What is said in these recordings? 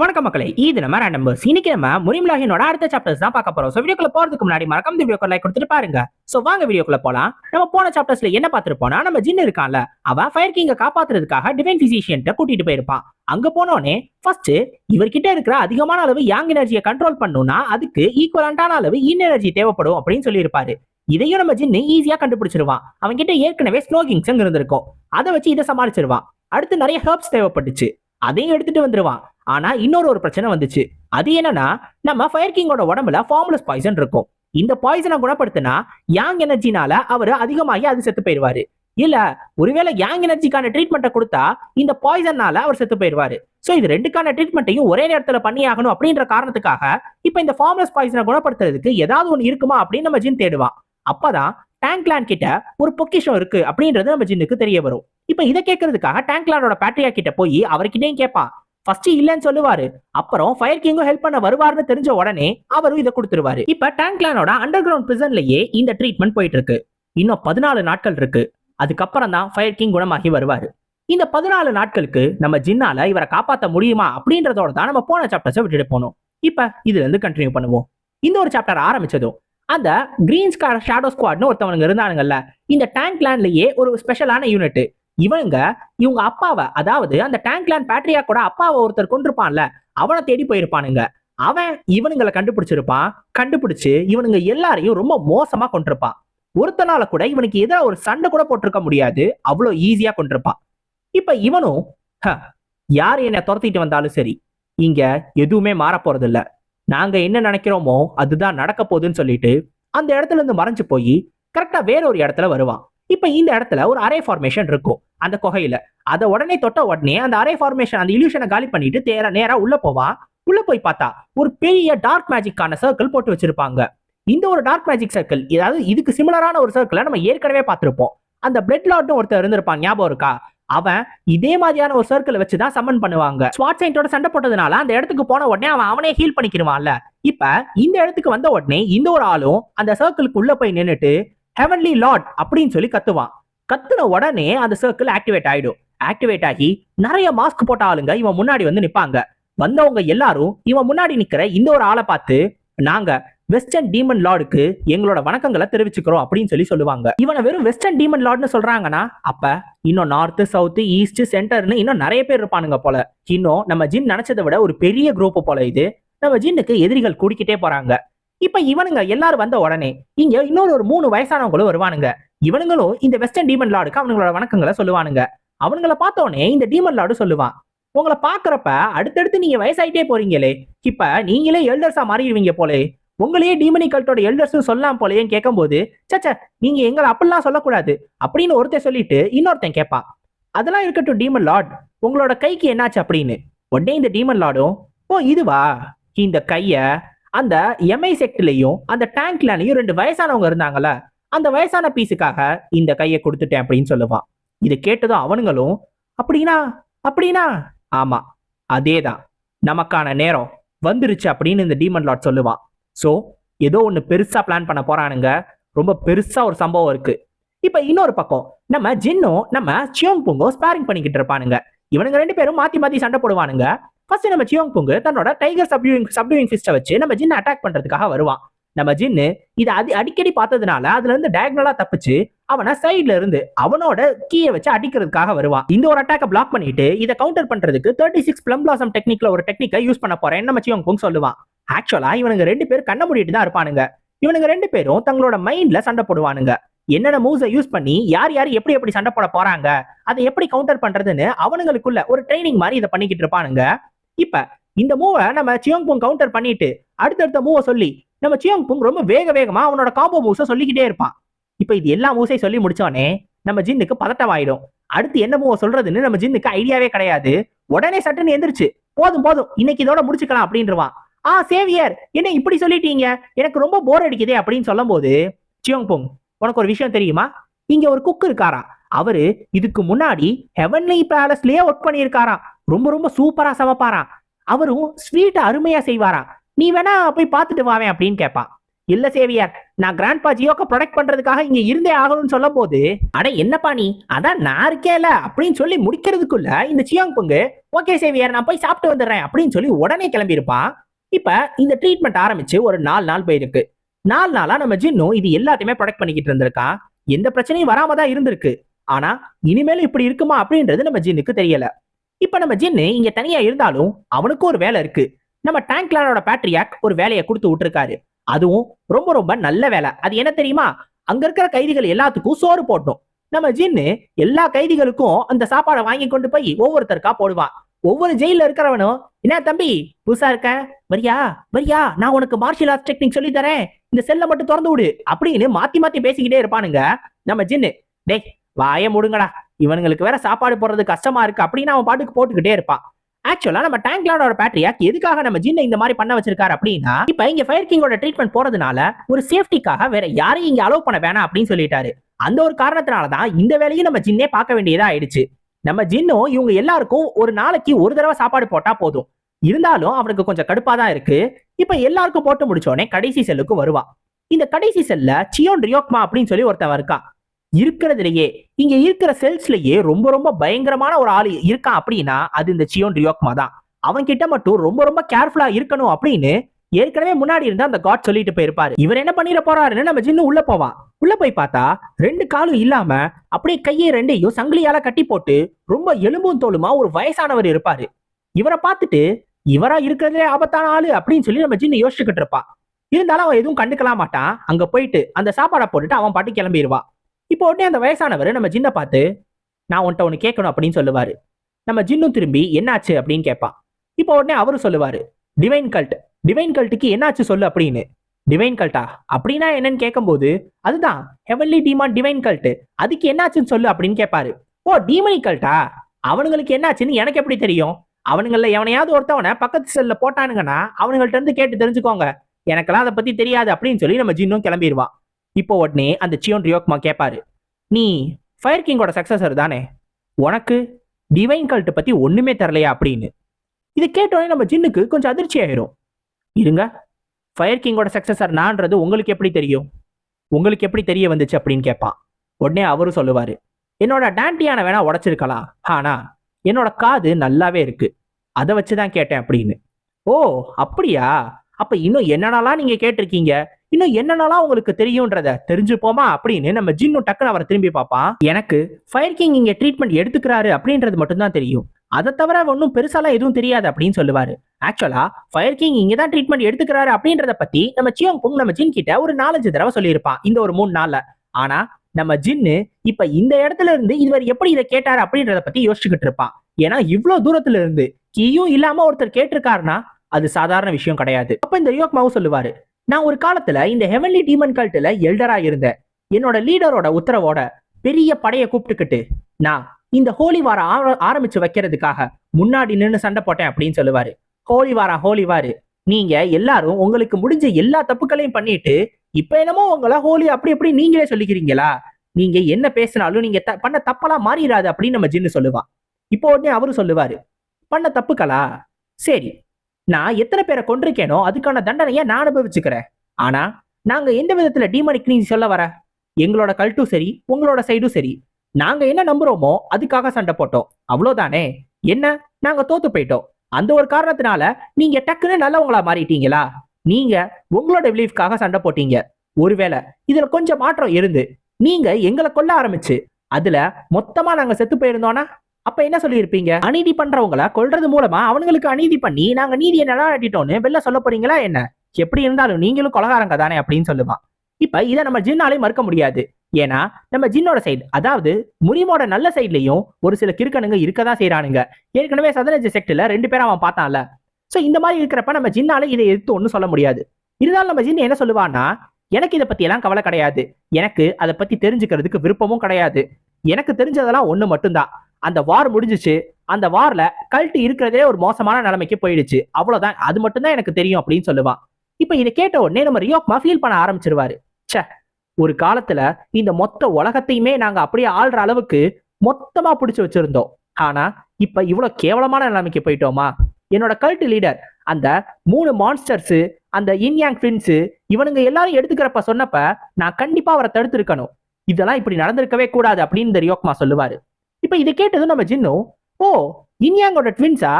வணக்கம் மக்களே இது நம்ம ரேண்டம்பர்ஸ் இன்னைக்கு நம்ம முரிம்லாஹினோட அடுத்த சாப்டர்ஸ் தான் பார்க்க போறோம். ஸோ வீடியோக்குள்ள போறதுக்கு முன்னாடி மறக்காம இந்த வீடியோக்கு லைக் கொடுத்துட்டு பாருங்க. ஸோ வாங்க வீடியோக்குள்ள போலாம். நம்ம போன சாப்டர்ஸ்ல என்ன பார்த்திருப்போம்னா நம்ம ஜின் இருக்கான்ல அவ ஃபயர் கிங்க காப்பாத்துறதுக்காக டிவைன் பிசிஷியன் கூட்டிட்டு போயிருப்பான் அங்க போனோடனே ஃபர்ஸ்ட் இவர்கிட்ட இருக்கிற அதிகமான அளவு யாங் எனர்ஜியை கண்ட்ரோல் பண்ணணும்னா அதுக்கு ஈக்குவலண்டான அளவு இன் எனர்ஜி தேவைப்படும் அப்படின்னு சொல்லியிருப்பாரு. இதையும் நம்ம ஜின்னு ஈஸியா கண்டுபிடிச்சிருவான். அவன் கிட்ட ஏற்கனவே ஸ்னோகிங்ஸ் இருந்திருக்கும் அதை வச்சு இதை சமாளிச்சிருவான். அடுத்து நிறைய ஹெர்ப்ஸ் தேவைப்பட்டுச்சு. அதையும் எடுத்துட்டு வந்துருவான். ஆனா இன்னொரு ஒரு பிரச்சனை வந்துச்சு. அது என்னன்னா நம்ம ஃபயர் கிங்கோட உடம்புல ஃபார்முலஸ் பாய்சன் இருக்கும். இந்த பாய்சனை குணப்படுத்தினா யாங் எனர்ஜினால அவர் அதிகமாகி அது செத்து போயிடுவாரு இல்ல ஒருவேளை யாங் எனர்ஜிக்கான ட்ரீட்மெண்ட்டை கொடுத்தா இந்த பாய்சன்னால அவர் செத்து போயிடுவாரு ஸோ இது ரெண்டுக்கான ட்ரீட்மெண்ட்டையும் ஒரே நேரத்தில் பண்ணி ஆகணும் அப்படின்ற காரணத்துக்காக இப்போ இந்த ஃபார்முலஸ் பாய்சனை குணப்படுத்துறதுக்கு ஏதாவது ஒன்று இருக்குமா அப்படின்னு நம்ம ஜின் தேடுவான். அப்பதான் டேங்க்லேண்ட் கிட்ட ஒரு பொக்கிஷம் இருக்கு அப்படின்றது நம்ம ஜின்னுக்கு தெரிய வரும். இப்போ இதை கேட்கறதுக்காக டேங்க்லேண்டோட பேட்ரியா கிட்ட போய் அவர்கிட்டயும் கேட்பான். ஃபர்ஸ்ட் இல்லைன்னு சொல்லுவாரு. அப்புறம் ஃபயர் கிங்கும் ஹெல்ப் பண்ண வருவாருன்னு தெரிஞ்ச உடனே அவரும் இதை கொடுத்துருவாரு. இப்ப டேங்க்லானோட அண்டர் கிரவுண்ட் பிரிசன்லயே இந்த ட்ரீட்மெண்ட் போயிட்டு இருக்கு இன்னும் பதினாலு நாட்கள் இருக்கு. அதுக்கப்புறம் தான் ஃபயர் கிங் குணமாகி வருவாரு. இந்த பதினாலு நாட்களுக்கு நம்ம ஜின்னால இவரை காப்பாற்ற முடியுமா அப்படின்றதோட தான் நம்ம போன சாப்டர்ஸை விட்டுட்டு போனோம். இப்ப இதுல இருந்து கண்டினியூ பண்ணுவோம். இந்த ஒரு சாப்டர் ஆரம்பிச்சதும் அந்த கிரீன் ஸ்கார் ஷேடோ ஸ்குவாட்னு ஒருத்தவனுங்க இருந்தானுங்கல்ல இந்த டேங்க் லேண்ட்லயே ஒரு ஸ்பெஷலான யூனிட் இவனுங்க இவங்க அப்பாவை அதாவது அந்த டேங்க்லான் பேட்ரியா கூட அப்பாவை ஒருத்தர் கொண்டிருப்பான்ல அவனை தேடி போயிருப்பானுங்க. அவன் இவனுங்களை கண்டுபிடிச்சிருப்பான். கண்டுபிடிச்சு இவனுங்க எல்லாரையும் ரொம்ப மோசமா கொண்டிருப்பான் ஒருத்தனால கூட இவனுக்கு எதிராக ஒரு சண்டை கூட போட்டிருக்க முடியாது. அவ்வளோ ஈஸியா கொண்டிருப்பான் இப்ப இவனும் "ஹ, யார் என்னை துரத்திட்டு வந்தாலும் சரி இங்க எதுவுமே மாற இல்ல நாங்க என்ன நினைக்கிறோமோ அதுதான் நடக்க போகுதுன்னு சொல்லிட்டு அந்த இடத்துல இருந்து மறைஞ்சு போய் கரெக்டா வேற ஒரு இடத்துல வருவான். இப்போ இந்த இடத்துல ஒரு அரே ஃபார்மேஷன் இருக்கும். அந்த குகையில. அதை உடனே தொட்ட உடனே அந்த அரே ஃபார்மேஷன் அந்த இல்யூஷனை காலி பண்ணிட்டு தேர நேரா உள்ள போவான் உள்ள போய் பார்த்தா ஒரு பெரிய டார்க் மேஜிக்கான சர்க்கிள் போட்டு வச்சிருப்பாங்க. இந்த ஒரு டார்க் மேஜிக் சர்க்கிள் அதாவது இதுக்கு சிமிலரான ஒரு சர்க்கிளை நம்ம ஏற்கனவே பார்த்துருப்போம். அந்த பிளட் லாட்டும் ஒருத்தர் இருந்திருப்பான் ஞாபகம் இருக்கா? அவன் இதே மாதிரியான ஒரு சர்க்கிளை வச்சு தான் சம்மன் பண்ணுவாங்க ஸ்வாட் சைன்டோட சண்டை போட்டதுனால அந்த இடத்துக்கு போன உடனே அவன் அவனே ஹீல் பண்ணிக்கிடுவான்ல இப்ப இந்த இடத்துக்கு வந்த உடனே இந்த ஒரு ஆளும் அந்த சர்க்கிளுக்கு உள்ள போய் நின்னுட்டு ஹெவன்லி லாட் அப்படின்னு சொல்லி கத்துவான். கத்துன உடனே அந்த சர்க்கிள் ஆக்டிவேட் ஆயிடும். ஆக்டிவேட் ஆகி நிறைய மாஸ்க் போட்ட ஆளுங்க இவன் முன்னாடி வந்து நிப்பாங்க. வந்தவங்க எல்லாரும் இவன் முன்னாடி நிக்கிற இந்த ஒரு ஆளை பார்த்து நாங்க வெஸ்டர்ன் டீமன் லார்டுக்கு எங்களோட வணக்கங்களை தெரிவிச்சுக்கிறோம் அப்படின்னு சொல்லி சொல்லுவாங்க. இவனை வெறும் வெஸ்டர்ன் டீமன் லார்ட்னு சொல்றாங்கன்னா அப்ப இன்னும் நார்த்து சவுத்து ஈஸ்ட் சென்டர்னு இன்னும் நிறைய பேர் இருப்பானுங்க போல. இன்னும் நம்ம ஜின் நினைச்சதை விட ஒரு பெரிய குரூப் போல இது. நம்ம ஜின்னுக்கு எதிரிகள் கூடிக்கிட்டே போறாங்க. இப்ப இவனுங்க எல்லாரும் வந்த உடனே இங்க இன்னொரு ஒரு மூணு வயசானவங்களும் வருவானுங்க. இவனுங்களும் இந்த வெஸ்டர்ன் டீமன் லார்டுக்கு அவனுங்களோட வணக்கங்களை சொல்லுவானுங்க. அவனுங்கள பார்த்தோடனே இந்த டீமன் லார்டு சொல்லுவான். உங்களை பாக்குறப்ப அடுத்தடுத்து நீங்க வயசாயிட்டே போறீங்களே இப்ப நீங்களே எல்டர்ஸா மாறிடுவீங்க போலே. உங்களையே டீமனி கல்ட்டோட எல்டர்ஸ் சொல்லலாம் போலேன்னு கேட்கும்போது சச்ச நீங்க எங்களை அப்படிலாம் சொல்லக்கூடாது அப்படின்னு ஒருத்தன் சொல்லிட்டு இன்னொருத்தன் கேட்பான். அதெல்லாம் இருக்கட்டும் டீமன் லார்ட் உங்களோட கைக்கு என்னாச்சு அப்படின்னு. உடனே இந்த டீமன் லார்டும் ஓ இதுவா? இந்த கைய அந்த எம்ஐ செக்ட்லயும் அந்த டேங்க்லயும் ரெண்டு வயசானவங்க இருந்தாங்கல்ல அந்த வயசான பீஸுக்காக இந்த கையை கொடுத்துட்டேன் அப்படின்னு சொல்லுவான். இது கேட்டதும் அவனுங்களும் அப்படின்னா அப்படின்னா? ஆமா அதேதான். நமக்கான நேரம் வந்துருச்சு அப்படின்னு இந்த டீமன் லார்ட் சொல்லுவான். ஸோ ஏதோ ஒன்று பெருசா பிளான் பண்ண போறானுங்க. ரொம்ப பெருசா ஒரு சம்பவம் இருக்கு. இப்போ இன்னொரு பக்கம் நம்ம ஜின்னும் நம்ம சியோங் புங்கோ ஸ்பேரிங் பண்ணிக்கிட்டு இருப்பானுங்க. இவனுங்க ரெண்டு பேரும் மாத்தி மாத்தி சண்டை போடுவானுங்க. ஃபர்ஸ்ட் நம்ம சியோங் புங்கு தன்னோட டைகர் சப்யூவிங் சப்யூவிங் ஃபிஸ்ட்டை வச்சு நம்ம ஜின் அட்டாக் பண்றதுக்காக வருவான். நம்ம ஜின்னு இதை அடி அடிக்கடி பார்த்ததுனால அதுல இருந்து டயக்னலா தப்பிச்சு அவனை சைடுல இருந்து அவனோட கீயை வச்சு அடிக்கிறதுக்காக வருவான். இந்த ஒரு அட்டாக்கை பிளாக் பண்ணிட்டு இதை கவுண்டர் பண்றதுக்கு தேர்ட்டி சிக்ஸ் பிளம் பிளாசம் டெக்னிக்ல ஒரு டெக்னிக்கை யூஸ் பண்ண போறேன். நம்ம சியோங் புங் சொல்லுவான். ஆக்சுவலா இவனுங்க ரெண்டு பேரும் கண்ண மூடிட்டு தான் இருப்பானுங்க. இவனுங்க ரெண்டு பேரும் தங்களோட மைண்ட்ல சண்டை போடுவானுங்க. என்னென்ன மூவ்ஸை யூஸ் பண்ணி யார் யார் எப்படி எப்படி சண்டை போட போறாங்க அதை எப்படி கவுண்டர் பண்றதுன்னு அவனுங்களுக்குள்ள ஒரு ட்ரைனிங் மாதிரி இதை பண்ணிக்கிட்டு இருப்பானுங்க. இப்ப இந்த மூவை நம்ம சியோங் புங் கவுண்டர் பண்ணிட்டு அடுத்தடுத்த மூவை சொல்லி நம்ம சியோங் புங் ரொம்ப வேக வேகமா அவனோட காம்போ மூவ்ஸை சொல்லிக்கிட்டே இருப்பான். இப்ப இது எல்லா மூவ்ஸையும் சொல்லி முடிச்சோடனே நம்ம ஜின்னுக்கு பதட்டம் ஆயிடும் அடுத்து என்ன மூவ சொல்றதுன்னு நம்ம ஜின்னுக்கு ஐடியாவே கிடையாது. உடனே சட்டுன்னு எந்திரிச்சு போதும் போதும் இன்னைக்கு இதோட முடிச்சுக்கலாம் அப்படின்றவான். ஆ சேவியர் என்ன இப்படி சொல்லிட்டீங்க? எனக்கு ரொம்ப போர் அடிக்குதே அப்படின்னு சொல்லும் போது சியோங் புங் உனக்கு ஒரு விஷயம் தெரியுமா? இங்க ஒரு குக் இருக்காரா அவரு இதுக்கு முன்னாடி ஹெவன்லி பேலஸ்லயே ஒர்க் பண்ணியிருக்காராம். ரொம்ப ரொம்ப சூப்பரா சமைப்பாராம் அவரும் ஸ்வீட்டை அருமையா செய்வாராம் நீ வேணா போய் பார்த்துட்டு வாவேன் அப்படின்னு கேட்பான் இல்ல சேவியர் நான் கிராண்ட்பா ஜியோக்க ப்ரொடெக்ட் பண்றதுக்காக இங்க இருந்தே ஆகணும்னு சொல்லும் போது அட என்னப்பா நீ? அதான் நான் இருக்கேல அப்படின்னு சொல்லி முடிக்கிறதுக்குள்ள இந்த சியாங் பங்கு ஓகே சேவியர் நான் போய் சாப்பிட்டு வந்துடுறேன் அப்படின்னு சொல்லி உடனே கிளம்பியிருப்பான் இப்ப இந்த ட்ரீட்மெண்ட் ஆரம்பிச்சு ஒரு நாலு நாள் போயிருக்கு. நாலு நாளா நம்ம ஜின்னும் இது எல்லாத்தையுமே ப்ரொடெக்ட் பண்ணிக்கிட்டு இருந்திருக்கான் எந்த பிரச்சனையும் வராம தான் இருந்திருக்கு. ஆனா இனிமேல் இப்படி இருக்குமா அப்படின்றது நம்ம ஜின்னுக்கு தெரியல. இப்ப நம்ம ஜின்னு இங்க தனியா இருந்தாலும் அவனுக்கும் ஒரு வேலை இருக்கு. நம்ம டேங்க்லானோட பேட்ரியாக் ஒரு வேலையை கொடுத்து விட்டுருக்காரு. அதுவும் ரொம்ப ரொம்ப நல்ல வேலை. அது என்ன தெரியுமா? அங்க இருக்கிற கைதிகள் எல்லாத்துக்கும் சோறு போட்டோம் நம்ம ஜின்னு எல்லா கைதிகளுக்கும் அந்த சாப்பாடை வாங்கி கொண்டு போய் ஒவ்வொருத்தருக்கா போடுவான் ஒவ்வொரு ஜெயில இருக்கிறவனும் என்ன தம்பி புதுசா இருக்க? வரியா? வரியா? நான் உனக்கு மார்ஷியல் ஆர்ட்ஸ் டெக்னிக் சொல்லி தரேன். இந்த செல்லை மட்டும் திறந்து விடு. அப்படின்னு மாத்தி மாத்தி பேசிக்கிட்டே இருப்பானுங்க நம்ம ஜின்னு. டேய் வாய முடுங்கடா. இவனுங்களுக்கு வேற சாப்பாடு போடுறது கஷ்டமா இருக்கு அப்படின்னு அவன் பாட்டுக்கு போட்டுக்கிட்டே இருப்பான். ஆக்சுவலா நம்ம டேங்க்லானோட பேட்டரியாக் எதுக்காக நம்ம ஜின்னை இந்த மாதிரி பண்ண வச்சிருக்காரு அப்படின்னா இப்ப இங்க ஃபயர் கிங்கோட ட்ரீட்மெண்ட் போறதுனால ஒரு சேஃப்டிக்காக வேற யாரையும் இங்க அலோவ் பண்ண வேணாம் அப்படின்னு சொல்லிட்டாரு. அந்த ஒரு காரணத்தினால தான் இந்த வேலையும் நம்ம ஜின்னே பார்க்க வேண்டியதா ஆயிடுச்சு. நம்ம ஜின்னும் இவங்க எல்லாருக்கும் ஒரு நாளைக்கு ஒரு தடவை சாப்பாடு போட்டா போதும். இருந்தாலும் அவனுக்கு கொஞ்சம் கடுப்பா தான் இருக்கு. இப்ப எல்லாருக்கும் போட்டு முடிச்சோடனே கடைசி செல்லுக்கு வருவான். இந்த கடைசி செல்ல சியோன் ரியோக்மா அப்படின்னு சொல்லி ஒருத்தவன் இருக்கான். இருக்கிறதுலயே இங்க இருக்கிற செல்ஸ்லயே ரொம்ப ரொம்ப பயங்கரமான ஒரு ஆள் இருக்கான் அப்படின்னா அது இந்த சியோன் ரியோக்மா தான். அவன் கிட்ட மட்டும் ரொம்ப ரொம்ப கேர்ஃபுல்லா இருக்கணும் அப்படின்னு ஏற்கனவே முன்னாடி இருந்தா அந்த காட் சொல்லிட்டு போயிருப்பாரு. இவர் என்ன பண்ணிட போறாருன்னு நம்ம ஜின்னு உள்ள போவான். உள்ள போய் பார்த்தா ரெண்டு காலும் இல்லாம அப்படியே கையை ரெண்டையும் சங்கிலியால கட்டி போட்டு ரொம்ப எலும்பும் தோலுமா ஒரு வயசானவர் இருப்பாரு. இவரை பார்த்துட்டு இவரா இருக்கிறதுலே ஆபத்தான ஆளு அப்படின்னு சொல்லி நம்ம ஜின்னு யோசிச்சுக்கிட்டு இருப்பான். இருந்தாலும் அவன் எதுவும் கண்டுக்கலாம் மாட்டான் அங்க போயிட்டு அந்த சாப்பாடை போட்டுட்டு அவன் பாட்டு கிளம்பிடுவான் இப்போ உடனே அந்த வயசானவர் நம்ம ஜின்னை பார்த்து நான் உன்ட்ட ஒன்று கேட்கணும் அப்படின்னு சொல்லுவாரு. நம்ம ஜின்னும் திரும்பி என்னாச்சு? அப்படின்னு கேட்பான் இப்போ உடனே அவரும் சொல்லுவாரு டிவைன் கல்ட் டிவைன் கல்ட்டுக்கு என்னாச்சு சொல்லு அப்படின்னு. டிவைன் கல்ட்டா அப்படின்னா என்னன்னு கேட்கும்போது அதுதான் ஹெவன்லி டீமான் டிவைன் கல்ட் அதுக்கு என்னாச்சுன்னு சொல்லு அப்படின்னு கேட்பாரு. ஓ டீமனி கல்ட்டா அவனுங்களுக்கு என்னாச்சுன்னு எனக்கு எப்படி தெரியும்? அவனுங்கள எவனையாவது ஒருத்தவனை பக்கத்து செல்ல போட்டானுங்கன்னா அவனுங்கள்ட்ட இருந்து கேட்டு தெரிஞ்சுக்கோங்க. எனக்கெல்லாம் அதை பத்தி தெரியாது அப்படின்னு சொல்லி நம்ம ஜின்னும் கிளம்பிடுவான் இப்போ உடனே அந்த சியோன் ரியோக்மா கேட்பாரு நீ ஃபயர் கிங்கோட சக்சஸர் தானே? உனக்கு டிவைன் கல்ட்டு பற்றி ஒன்றுமே தரலையா அப்படின்னு. இது கேட்டோடனே நம்ம ஜின்னுக்கு கொஞ்சம் அதிர்ச்சி ஆயிரும். இருங்க ஃபயர் கிங்கோட சக்சஸர் நான்றது உங்களுக்கு எப்படி தெரியும்? உங்களுக்கு எப்படி தெரிய வந்துச்சு? அப்படின்னு கேட்பான் உடனே அவரும் சொல்லுவார் என்னோட டேண்டியான வேணா உடச்சிருக்கலாம். ஆனா என்னோட காது நல்லாவே இருக்கு. அதை வச்சு தான் கேட்டேன் அப்படின்னு. ஓ அப்படியா? அப்போ இன்னும் என்னென்னலாம் நீங்கள் கேட்டிருக்கீங்க? இன்னும் என்னென்னலாம் உங்களுக்கு தெரியும்ன்றத தெரிஞ்சுப்போமா அப்படின்னு நம்ம ஜின்னு டக்குன்னு அவரை திரும்பி பார்ப்பான். எனக்கு ஃபயர் கிங் இங்க ட்ரீட்மெண்ட் எடுத்துக்கிறாரு அப்படின்றது மட்டும்தான் தெரியும். அதை தவிர ஒன்றும் பெருசாலாம் எதுவும் தெரியாது அப்படின்னு சொல்லுவாரு. ஆக்சுவலா ஃபயர் கிங் இங்கே தான் ட்ரீட்மெண்ட் எடுத்துக்கிறாரு அப்படின்றத பத்தி நம்ம சியோங் புங் நம்ம ஜின் கிட்ட ஒரு நாலஞ்சு தடவை சொல்லியிருப்பான் இந்த ஒரு மூணு நாள்ல. ஆனா நம்ம ஜின்னு இப்ப இந்த இடத்துல இருந்து இதுவரை எப்படி இதை கேட்டாரு அப்படின்றத பத்தி யோசிச்சுக்கிட்டு இருப்பான். ஏன்னா இவ்வளவு தூரத்துல இருந்து கீயும் இல்லாம ஒருத்தர் கேட்டிருக்காருன்னா அது சாதாரண விஷயம் கிடையாது. அப்ப இந்த ரியோக் மாவு சொல்லுவாரு நான் ஒரு காலத்துல இந்த ஹெவன்லி டீமன் கல்ட்டுல எல்டரா இருந்தேன். என்னோட லீடரோட உத்தரவோட பெரிய படையை கூப்பிட்டுக்கிட்டு நான் இந்த ஹோலி வாரம் ஆர- ஆரம்பிச்சு வைக்கிறதுக்காக முன்னாடி நின்று சண்டை போட்டேன் அப்படின்னு சொல்லுவாரு. ஹோலி வாரா ஹோலி வாரு நீங்க எல்லாரும் உங்களுக்கு முடிஞ்ச எல்லா தப்புக்களையும் பண்ணிட்டு இப்ப என்னமோ உங்களை ஹோலி அப்படி எப்படி நீங்களே சொல்லிக்கிறீங்களா? நீங்க என்ன பேசினாலும் நீங்க த- பண்ண தப்பெல்லாம் மாறிடாது அப்படின்னு நம்ம ஜின்னு சொல்லுவான். இப்போ உடனே அவரு சொல்லுவாரு பண்ண தப்புக்களா? சரி நான் எத்தனை பேரை கொண்டிருக்கேனோ அதுக்கான தண்டனையை நான் அனுபவிச்சுக்கிறேன். ஆனா நாங்க எந்த விதத்துல டீமனிக் நீ சொல்ல வர? எங்களோட கல்ட்டும் சரி உங்களோட சைடும் சரி. நாங்க என்ன நம்புறோமோ அதுக்காக சண்டை போட்டோம். அவ்வளவுதானே என்ன? நாங்க தோத்து போயிட்டோம். அந்த ஒரு காரணத்தினால நீங்க டக்குன்னு நல்லவங்களா மாறிட்டீங்களா? நீங்க உங்களோட பிலீஃப்காக சண்டை போட்டீங்க. ஒருவேளை இதுல கொஞ்சம் மாற்றம் இருந்து நீங்க எங்களை கொல்ல ஆரம்பிச்சு அதுல மொத்தமா நாங்க செத்து போயிருந்தோம்னா அப்ப என்ன சொல்லியிருப்பீங்க? அநீதி பண்றவங்கள கொள்றது மூலமா அவனுங்களுக்கு அநீதி பண்ணி நாங்க நீதியை நிலைநாட்டிட்டோம்னு வெளில சொல்ல போறீங்களா என்ன? எப்படி இருந்தாலும் நீங்களும் கொலகாரங்க தானே அப்படின்னு சொல்லுவான். இப்ப இதை நம்ம ஜின்னாலே மறுக்க முடியாது. ஏன்னா நம்ம ஜின்னோட சைடு அதாவது முரிமோட நல்ல சைட்லயும் ஒரு சில கிறுக்கனுங்க இருக்கதான் செய்யறானுங்க ஏற்கனவே சதனஜ செக்ட்ல ரெண்டு பேரும் அவன் பார்த்தான்ல. சோ இந்த மாதிரி இருக்கிறப்ப நம்ம ஜின்னால இதை எதிர்த்து ஒன்றும் சொல்ல முடியாது. இருந்தாலும் நம்ம ஜின் என்ன சொல்லுவான்னா எனக்கு இதை பத்தி எல்லாம் கவலை கிடையாது. எனக்கு அதை பத்தி தெரிஞ்சுக்கிறதுக்கு விருப்பமும் கிடையாது. எனக்கு தெரிஞ்சதெல்லாம் ஒன்று மட்டும்தான். அந்த வார் முடிஞ்சுச்சு. அந்த வார்ல கல்ட்டு இருக்கிறதே ஒரு மோசமான நிலைமைக்கு போயிடுச்சு. அவ்வளவுதான். அது மட்டும்தான் எனக்கு தெரியும் அப்படின்னு சொல்லுவான் இப்ப இதை கேட்ட உடனே நம்ம ரியோக்மா ஃபீல் பண்ண ஆரம்பிச்சிருவாரு. ச்சே ஒரு காலத்துல இந்த மொத்த உலகத்தையுமே நாங்க அப்படியே ஆள்ற அளவுக்கு மொத்தமா பிடிச்சு வச்சிருந்தோம். ஆனா இப்ப இவ்வளவு கேவலமான நிலைமைக்கு போயிட்டோமா? என்னோட கல்ட் லீடர் அந்த மூணு மான்ஸ்டர்ஸ் அந்த இன்யாங் ஃபின்ஸு இவனுங்க எல்லாரும் எடுத்துக்கிறப்ப சொன்னப்ப நான் கண்டிப்பா அவரை தடுத்திருக்கணும். இதெல்லாம் இப்படி நடந்திருக்கவே கூடாது அப்படின்னு இந்த ரியோக்மா சொல்லுவாரு. இப்ப இதை கேட்டதும் நம்ம ஜின்னும் ஓ இன்யாங்கோட ட்வின்ஸா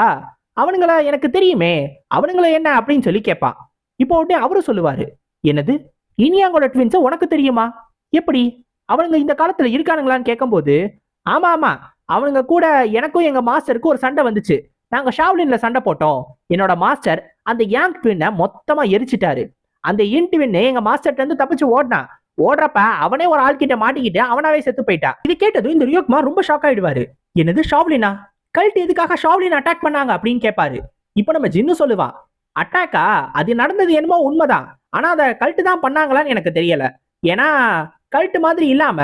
அவனுங்கள? எனக்கு தெரியுமே. அவனுங்கள என்ன? அப்படின்னு சொல்லி கேட்பான் இப்போ உடனே அவரும் சொல்லுவாரு என்னது? இனியாங்கோட ட்வின்ஸை உனக்கு தெரியுமா? எப்படி? அவனுங்க இந்த காலத்துல இருக்கானுங்களான்னு கேட்கும்போது ஆமா ஆமா. அவனுங்க கூட எனக்கும் எங்க மாஸ்டருக்கும் ஒரு சண்டை வந்துச்சு. நாங்க ஷாவ்லின்ல சண்டை போட்டோம். என்னோட மாஸ்டர் அந்த யாங் ட்வின்னை மொத்தமா எரிச்சிட்டாரு. அந்த இன் ட்வின்னு எங்க மாஸ்டர்ட்ட இருந்து தப்பிச்சு ஓடினான் ஓடுறப்ப அவனே ஒரு ஆள்கிட்ட மாட்டிக்கிட்டு அவனாவே செத்து போயிட்டான் இது கேட்டதும் இந்த ரியோக்குமார் ரொம்ப ஷாக் ஆயிடுவாரு. என்னது ஷாவ்லினா? கல்ட் எதுக்காக ஷாவ்லின் அட்டாக் பண்ணாங்க அப்படின்னு கேட்பாரு இப்போ நம்ம ஜின்னு சொல்லுவான் அட்டாக்கா அது நடந்தது என்னமோ உண்மைதான். ஆனா அதை கல்ட்டு தான் பண்ணாங்களான்னு எனக்கு தெரியல. ஏன்னா கல்ட்டு மாதிரி இல்லாம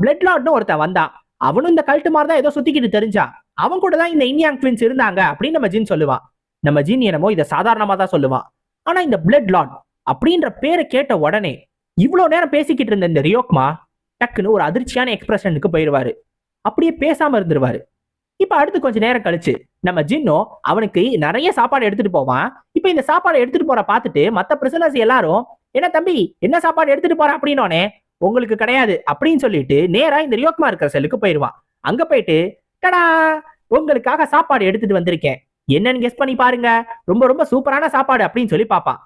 பிளட் லாட்னு ஒருத்தன் வந்தான் அவனும் இந்த கல்ட்டு மாதிரி தான் ஏதோ சுத்திக்கிட்டு தெரிஞ்சான் அவன் கூட தான் இந்த இன்யாங் ட்வின்ஸ் இருந்தாங்க அப்படின்னு நம்ம ஜின் சொல்லுவான் நம்ம ஜின் என்னமோ இதை சாதாரணமா தான் சொல்லுவான் ஆனா இந்த பிளட் லாட் அப்படின்ற பேரை கேட்ட உடனே இவ்வளோ நேரம் பேசிக்கிட்டு இருந்த இந்த ரியோக்மா டக்குன்னு ஒரு அதிர்ச்சியான எக்ஸ்பிரஷனுக்கு போயிடுவாரு அப்படியே பேசாம இருந்துருவாரு. இப்ப அடுத்து கொஞ்ச நேரம் கழிச்சு நம்ம ஜின்னோ அவனுக்கு நிறைய சாப்பாடு எடுத்துட்டு போவான். இப்ப இந்த சாப்பாடு எடுத்துட்டு போற பார்த்துட்டு மத்த பிரிசனர்ஸ் எல்லாரும் என்ன தம்பி என்ன சாப்பாடு எடுத்துட்டு போற? அப்படின்னோனே உங்களுக்கு கிடையாது. அப்படின்னு சொல்லிட்டு நேரா இந்த ரியோக்மா இருக்கிற செல்லுக்கு போயிடுவான் அங்க போயிட்டு டடா உங்களுக்காக சாப்பாடு எடுத்துட்டு வந்திருக்கேன். என்னன்னு கெஸ் பண்ணி பாருங்க. ரொம்ப ரொம்ப சூப்பரான சாப்பாடு அப்படின்னு சொல்லி பாப்பான்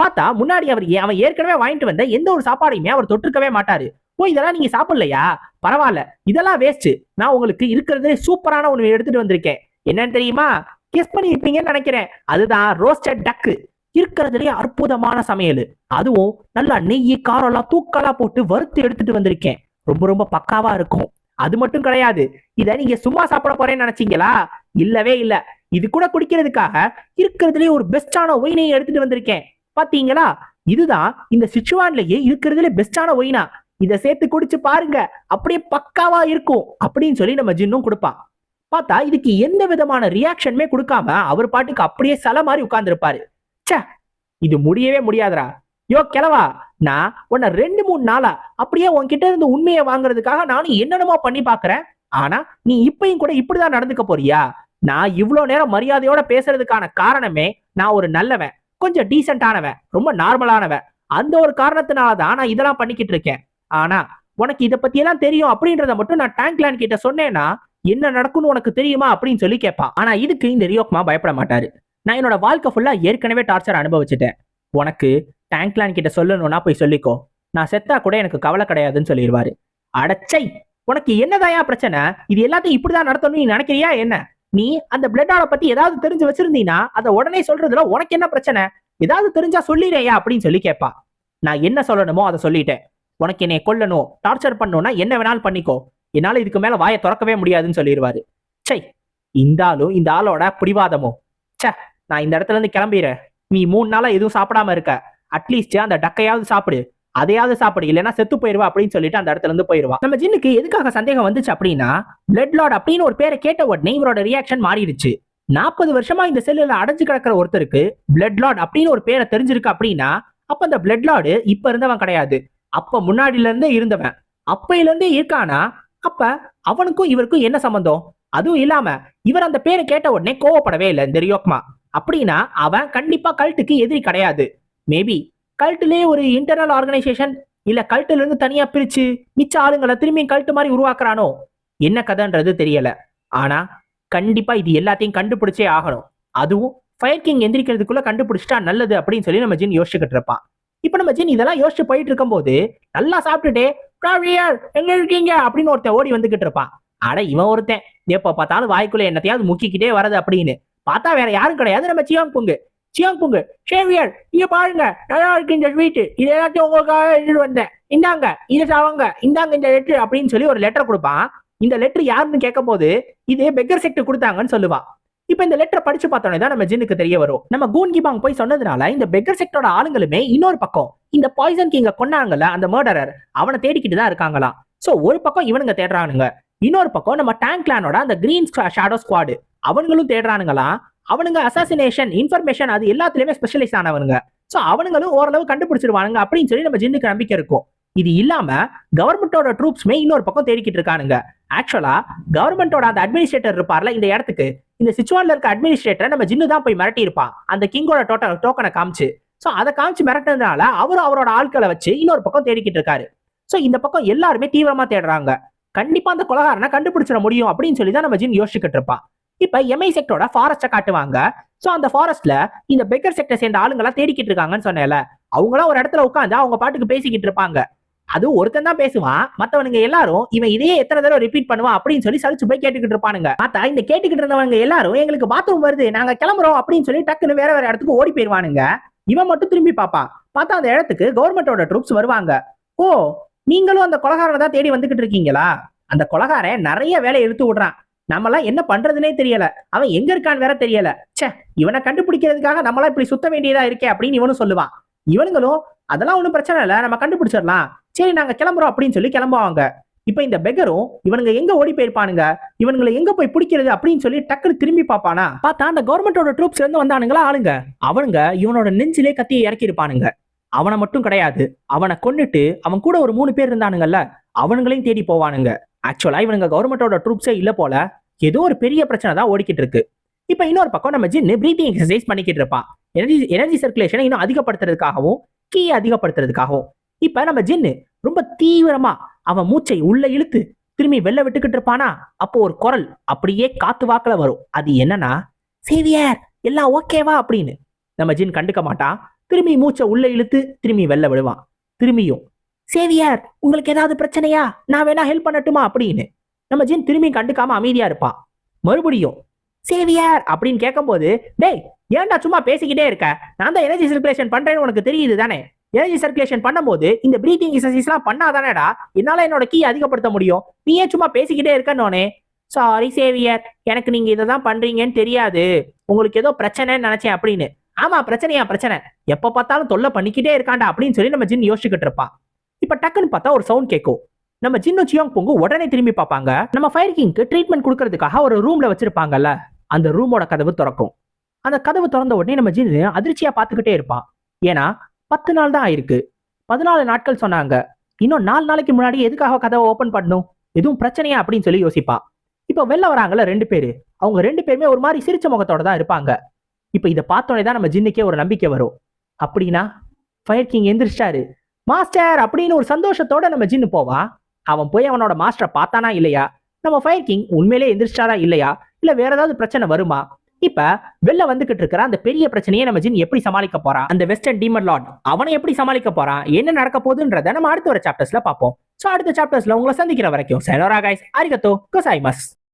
பார்த்தா முன்னாடி அவர் அவன் ஏற்கனவே வாங்கிட்டு வந்த எந்த ஒரு சாப்பாடையுமே அவர் தொட்டிருக்கவே மாட்டாரு. ஓ இதெல்லாம் நீங்க சாப்பிடலையா? பரவாயில்ல. இதெல்லாம் வேஸ்ட் நான் உங்களுக்கு இருக்கிறதுலே சூப்பரான ஒண்ணு எடுத்துட்டு வந்திருக்கேன். என்னன்னு தெரியுமா? கெஸ் பண்ணி இருப்பீங்கன்னு நினைக்கிறேன். அதுதான் ரோஸ்டட் டக்கு இருக்கிறதுலே அற்புதமான சமையல். அதுவும் நல்லா நெய் காரம்லாம் தூக்கலா போட்டு வறுத்து எடுத்துட்டு வந்திருக்கேன். ரொம்ப ரொம்ப பக்காவா இருக்கும். அது மட்டும் கிடையாது. இத நீங்க சும்மா சாப்பிட போறேன்னு நினைச்சீங்களா? இல்லவே இல்ல. இது கூட குடிக்கிறதுக்காக இருக்கிறதுலே ஒரு பெஸ்டான ஒயினையும் எடுத்துட்டு வந்திருக்கேன். பாத்தீங்களா? இதுதான் இந்த சிச்சுவான்லயே இருக்கிறதுல பெஸ்டான ஒயினா இதை சேர்த்து குடிச்சு பாருங்க. அப்படியே பக்காவா இருக்கும் அப்படின்னு சொல்லி நம்ம ஜின்னும் கொடுப்பான் பார்த்தா இதுக்கு எந்த விதமான ரியாக்ஷனுமே கொடுக்காம அவர் பாட்டுக்கு அப்படியே சல மாதிரி உட்கார்ந்துருப்பாரு. ச்சே இது முடியவே முடியாதுடா. யோ கிழவா நான் உன்னை ரெண்டு மூணு நாளா அப்படியே உன்கிட்ட இருந்து உண்மையை வாங்குறதுக்காக நானும் என்னென்னமோ பண்ணி பாக்குறேன் ஆனா நீ இப்பயும் கூட இப்படிதான் நடந்துக்க போறியா? நான் இவ்வளவு நேரம் மரியாதையோட பேசுறதுக்கான காரணமே நான் ஒரு நல்லவன். கொஞ்சம் டீசெண்டானவன் ரொம்ப நார்மலானவன் அந்த ஒரு காரணத்தினால தான் நான் இதெல்லாம் பண்ணிக்கிட்டு இருக்கேன். ஆனா உனக்கு இதை பத்தி எல்லாம் தெரியும் அப்படின்றத மட்டும் நான் டேங்க்லேண்ட் கிட்ட சொன்னேன்னா என்ன நடக்கும்னு உனக்கு தெரியுமா அப்படின்னு சொல்லி கேட்பான். ஆனா இதுக்கு இந்த ரியோக்மா பயப்பட மாட்டாரு. நான் என்னோட வாழ்க்கை ஃபுல்லா ஏற்கனவே டார்ச்சர் அனுபவிச்சுட்டேன். உனக்கு டேங்க்லேண்ட் கிட்ட சொல்லணும்னா போய் சொல்லிக்கோ. நான் செத்தா கூட எனக்கு கவலை கிடையாதுன்னு சொல்லிடுவாரு அடச்சை! உனக்கு என்னதாயா பிரச்சனை? இது எல்லாத்தையும் இப்படிதான் நடத்தணும்னு நீ நினைக்கிறியா? என்ன? நீ அந்த பிளட்டால பத்தி ஏதாவது தெரிஞ்சு வச்சிருந்தீனா அதை உடனே சொல்றதுல உனக்கு என்ன பிரச்சனை? ஏதாவது தெரிஞ்சா சொல்லிடுறியா அப்படின்னு சொல்லி கேட்பா. நான் என்ன சொல்லணுமோ அதை சொல்லிட்டேன். உனக்கு என்னை கொல்லணும் டார்ச்சர் பண்ணணும்னா என்ன வேணாலும் பண்ணிக்கோ. என்னால இதுக்கு மேல வாயை திறக்கவே முடியாதுன்னு சொல்லிடுவாரு. சை இந்த ஆளும் இந்த ஆளோட பிடிவாதமோ? ச்சே நான் இந்த இடத்துல இருந்து கிளம்பிடுறேன் நீ மூணு நாளா எதுவும் சாப்பிடாம இருக்க. அட்லீஸ்ட் அந்த டக்கையாவது சாப்பிடு. அதையாவது சாப்பிடு இல்லைன்னா செத்து போயிருவா அப்படின்னு சொல்லிட்டு அந்த இடத்துல இருந்து போயிருவா. நம்ம ஜின்னுக்கு எதுக்காக சந்தேகம் வந்துச்சு அப்படின்னா பிளட் லார்ட் அப்படின்னு ஒரு பேரை கேட்ட உடனே இவரோட ரியாக்ஷன் மாறிடுச்சு. நாற்பது வருஷமா இந்த செல்லுல அடைஞ்சு கிடக்கிற ஒருத்தருக்கு பிளட் லார்ட் அப்படின்னு ஒரு பேரை தெரிஞ்சிருக்கு அப்படின்னா அப்ப அந்த பிளட் லார்டு இப்ப இருந்தவன் கிடையாது. அப்ப முன்னாடில இருந்தே இருந்தவன். அப்பையில இருந்தே இருக்கானா? அப்ப அவனுக்கும் இவருக்கும் என்ன சம்பந்தம்? அதுவும் இல்லாம இவர் அந்த பேரை கேட்ட உடனே கோவப்படவே இல்லை இந்த ரியோக்மா. அப்படின்னா அவன் கண்டிப்பா கல்ட்டுக்கு எதிரி கிடையாது. மேபி கல்ட்டுலயே ஒரு இன்டர்னல் ஆர்கனைசேஷன் இல்ல கல்ட்டுல இருந்து தனியா பிரிச்சு மிச்ச ஆளுங்களை திரும்பி கல்ட்டு மாதிரி உருவாக்குறானோ? என்ன கதைன்றது தெரியல. ஆனா கண்டிப்பா இது எல்லாத்தையும் கண்டுபிடிச்சே ஆகணும். அதுவும் ஃபயர் கிங் எந்திரிக்கிறதுக்குள்ள கண்டுபிடிச்சிட்டா நல்லது அப்படின்னு சொல்லி நம்ம ஜின் யோசிச்சுக்கிட்டு இருப்பான். இப்ப நம்ம ஜின் இதெல்லாம் யோசிச்சு போயிட்டு இருக்கும்போது நல்லா சாப்பிட்டுட்டு எங்க இருக்கீங்க? அப்படின்னு ஒருத்தன் ஓடி வந்துகிட்டு இருப்பான். அட இவன் ஒருத்தன். எப்ப பார்த்தாலும் வாய்க்குள்ள என்னத்தையாவது முக்கிக்கிட்டே வரது அப்படின்னு. பார்த்தா வேற யாரும் கிடையாது நம்ம சியாங் பொங்கு. சியாங் புங்கு ஷேவியர் இங்க பாருங்க நல்லா இருக்கு இந்த ஸ்வீட் இது எல்லாத்தையும் உங்களுக்காக எடுத்துட்டு வந்தேன். இந்தாங்க இதை சாவங்க இந்தாங்க இந்த லெட்டர் அப்படின்னு சொல்லி ஒரு லெட்டர் கொடுப்பான். இந்த லெட்டர் யாருன்னு கேட்க போது இது பெக்கர் செக்ட் கொடுத்தாங்கன்னு சொல்லுவான் இப்ப இந்த லெட்டர் படிச்சு பார்த்தோன்னே தான் நம்ம ஜின்னுக்கு தெரிய வரும். நம்ம கூன் கிபாங் போய் சொன்னதுனால இந்த பெக்கர் செக்டோட ஆளுங்களுமே இன்னொரு பக்கம் இந்த பாய்சன் கிங்க கொன்னாங்கல்ல அந்த மர்டரர் அவனை தேடிக்கிட்டு தான் இருக்காங்களாம். சோ ஒரு பக்கம் இவனுங்க தேடுறானுங்க இன்னொரு பக்கம் நம்ம டேங்க் கிளானோட அந்த கிரீன் ஷேடோ ஸ்குவாடு அவங்களும் தேடுறானுங்களாம். அவனுங்க அசாசினேஷன் இன்ஃபர்மேஷன் அது எல்லாத்துலயுமே ஸ்பெஷலைஸ் ஆனவனுங்க. சோ அவனுங்களும் ஓரளவு கண்டுபிடிச்சிருவானுங்க அப்படின்னு சொல்லி நம்ம ஜின்னுக்கு நம்பிக்கை இருக்கும். இது இல்லாம கவர்மெண்டோட ட்ரூப்ஸ்மே இன்னொரு பக்கம் தேடிக்கிட்டு இருக்கானுங்க. ஆக்சுவலா கவர்மெண்டோட அந்த அட்மினிஸ்ட்ரேட்டர் இருப்பார்ல இந்த இடத்துக்கு இந்த சிச்சுவான்ல இருக்க அட்மினிஸ்ட்ரேட்டரை நம்ம ஜின்னு தான் போய் மிரட்டி இருப்பான். அந்த கிங்கோட டோட்டல் டோக்கனை காமிச்சு. சோ அதை காமிச்சு மிரட்டினதுனால அவரும் அவரோட ஆட்களை வச்சு இன்னொரு பக்கம் தேடிக்கிட்டு இருக்காரு. சோ இந்த பக்கம் எல்லாருமே தீவிரமா தேடுறாங்க. கண்டிப்பா அந்த கொலகாரனை கண்டுபிடிச்சிட முடியும் அப்படின்னு சொல்லி தான் நம்ம ஜின் யோசிச்சுக்கிட்டு இருப்பான். இப்ப எம்ஐ செக்டரோட ஃபாரஸ்ட காட்டுவாங்க. சோ அந்த ஃபாரஸ்ட்ல இந்த பெக்கர் செக்டர் சேர்ந்த ஆளுங்கெல்லாம் தேடிக்கிட்டு இருக்காங்கன்னு சொன்னேன்ல. அவங்களாம் ஒரு இடத்துல உட்காந்து அவங்க பாட்டுக்கு பேசிக்கிட்டு இருப்பாங்க. அது ஒருத்தன் தான் பேசுவான். மத்தவனுங்க எல்லாரும் இவன் இதையே எத்தனை தடவை ரிப்பீட் பண்ணுவான் அப்படின்னு சொல்லி சலிச்சு போய் கேட்டுக்கிட்டு இருப்பானுங்க. பார்த்தா இந்த கேட்டுக்கிட்டு இருந்தவங்க எல்லாரும் எங்களுக்கு பாத்ரூம் வருது. நாங்க கிளம்புறோம் அப்படின்னு சொல்லி டக்குன்னு வேற வேற இடத்துக்கு ஓடி போயிருவானுங்க. இவன் மட்டும் திரும்பி பார்ப்பான் பார்த்தா அந்த இடத்துக்கு கவர்மெண்டோட ட்ரூப்ஸ் வருவாங்க. ஓ நீங்களும் அந்த கொலகாரனை தான் தேடி வந்துகிட்டு இருக்கீங்களா? அந்த கொலகாரன் நிறைய வேலையை இழுத்து விடுறான். நம்மளாம் என்ன பண்றதுனே தெரியல. அவன் எங்க இருக்கான்னு வேற தெரியல. ச்சே இவனை கண்டுபிடிக்கிறதுக்காக நம்மளாம் இப்படி சுத்த வேண்டியதா இருக்கே அப்படின்னு இவனும் சொல்லுவான். இவனுங்களும் அதெல்லாம் ஒன்றும் பிரச்சனை இல்லை நம்ம கண்டுபிடிச்சிடலாம். சரி நாங்க கிளம்புறோம் அப்படின்னு சொல்லி கிளம்புவாங்க. இப்ப இந்த பெகரும் இவனுங்க எங்க ஓடி போயிருப்பானுங்க? இவனுங்களை எங்க போய் பிடிக்கிறது அப்படின்னு சொல்லி டக்குன்னு திரும்பி பார்ப்பானா? பார்த்தா அந்த கவர்மெண்டோட ட்ரூப்ஸ் இருந்து வந்தானுங்களா ஆளுங்க? அவனுங்க இவனோட நெஞ்சிலே கத்தியை இறக்கி இருப்பானுங்க. அவனை மட்டும் கிடையாது. அவனை கொன்னுட்டு அவன் கூட ஒரு மூணு பேர் இருந்தானுங்கல்ல அவனுங்களையும் தேடி போவானுங்க. ஆக்சுவலா இவனுங்க கவர்மெண்டோட ட்ரூப்ஸே இல்ல போல ஏதோ ஒரு பெரிய பிரச்சனை தான் ஓடிக்கிட்டு இருக்கு. இப்ப இன்னொரு பக்கம் நம்ம ஜின்னு பிரீத்திங் எக்ஸசைஸ் பண்ணிக்கிட்டு இருப்பான் எனர்ஜி எனர்ஜி சர்க்குலேஷனை இன்னும் அதிகப்படுத்துறதுக்காகவும் கீயை அதிகப்படுத்துறதுக்காகவும். இப்ப நம்ம ஜின்னு ரொம்ப தீவிரமா அவன் மூச்சை உள்ள இழுத்து திரும்பி வெளில விட்டுக்கிட்டு இருப்பானா? அப்போ ஒரு குரல் அப்படியே காத்து வாக்கில் வரும். அது என்னன்னா சேவியர் எல்லாம் ஓகேவா அப்படின்னு. நம்ம ஜின் கண்டுக்க மாட்டான். திரும்பி மூச்சை உள்ள இழுத்து திரும்பி வெளில விடுவான். திரும்பியும் சேவியர் உங்களுக்கு ஏதாவது பிரச்சனையா? நான் வேணா ஹெல்ப் பண்ணட்டுமா? அப்படின்னு. நம்ம ஜின் திரும்பி கண்டுக்காம அமைதியா இருப்பான் மறுபடியும் சேவியர் அப்படின்னு கேட்கும்போது டேய் ஏன்டா சும்மா பேசிக்கிட்டே இருக்க? நான் தான் எனர்ஜி சர்க்குலேஷன் பண்றேன்னு உனக்கு தெரியுது தானே? எனர்ஜி சர்க்குலேஷன் பண்ணும்போது இந்த பிரீத்திங் எக்ஸசைஸ்லாம் பண்ணாதானேடா என்னால என்னோட கீ அதிகப்படுத்த முடியும்? நீ ஏன் சும்மா பேசிக்கிட்டே இருக்கனோனே? Sorry Xavier. எனக்கு நீங்க இதை தான் பண்றீங்கன்னு தெரியாது. உங்களுக்கு ஏதோ பிரச்சனைன்னு நினைச்சேன் அப்படின்னு. ஆமா பிரச்சனையா பிரச்சனை. எப்ப பார்த்தாலும் தொல்லை பண்ணிக்கிட்டே இருக்காண்டா அப்படின்னு சொல்லி நம்ம ஜின் யோசிச்சுக்கிட்டு இருப்பான் இப்ப டக்குன்னு பார்த்தா ஒரு சவுண்ட் கேட்கும் நம்ம ஜின்னு சியாங் பொங்கு உடனே திரும்பி பார்ப்பாங்க. நம்ம ஃபயர் கிங்க்கு ட்ரீட்மெண்ட் கொடுக்கறதுக்காக ஒரு ரூம்ல வச்சிருப்பாங்கல்ல அந்த ரூமோட கதவு திறக்கும். அந்த கதவு திறந்த உடனே நம்ம ஜின்னு அதிர்ச்சியா பார்த்துக்கிட்டே இருப்பான். ஏன்னா பத்து நாள் தான் ஆயிருக்கு. பதினாலு நாட்கள் சொன்னாங்க. இன்னும் நாலு நாளைக்கு முன்னாடி எதுக்காக கதவை ஓப்பன் பண்ணணும்? எதுவும் பிரச்சனையா? அப்படின்னு சொல்லி யோசிப்பான். இப்போ வெளில வராங்கல்ல ரெண்டு பேரு. அவங்க ரெண்டு பேருமே ஒரு மாதிரி சிரிச்ச முகத்தோட தான் இருப்பாங்க. இப்போ இதை பார்த்தோன்னே தான் நம்ம ஜின்னுக்கே ஒரு நம்பிக்கை வரும். அப்படின்னா ஃபயர் கிங் எந்திரிச்சிட்டாரு. மாஸ்டர் அப்படின்னு ஒரு சந்தோஷத்தோட நம்ம ஜின்னு போவான் அவன் போய் அவனோட மாஸ்டரை பார்த்தானா இல்லையா? நம்ம ஃபயர் கிங் உண்மையிலே எந்திரிச்சாரா இல்லையா? இல்ல வேற ஏதாவது பிரச்சனை வருமா? இப்ப வெளில வந்துகிட்டு இருக்கிற அந்த பெரிய பிரச்சனையை நம்ம ஜின் எப்படி சமாளிக்க போறான் அந்த வெஸ்டர்ன் டீமன் லார்ட் அவனை எப்படி சமாளிக்க போறான் என்ன நடக்க போகுதுன்றத நம்ம அடுத்த ஒரு சாப்டர்ஸ்ல பார்ப்போம். சோ அடுத்த சாப்டர்ஸ்ல உங்களை சந்திக்கிற வரைக்கும் செனோரா கைஸ் அரிகத்தோ கோசாய்மஸ்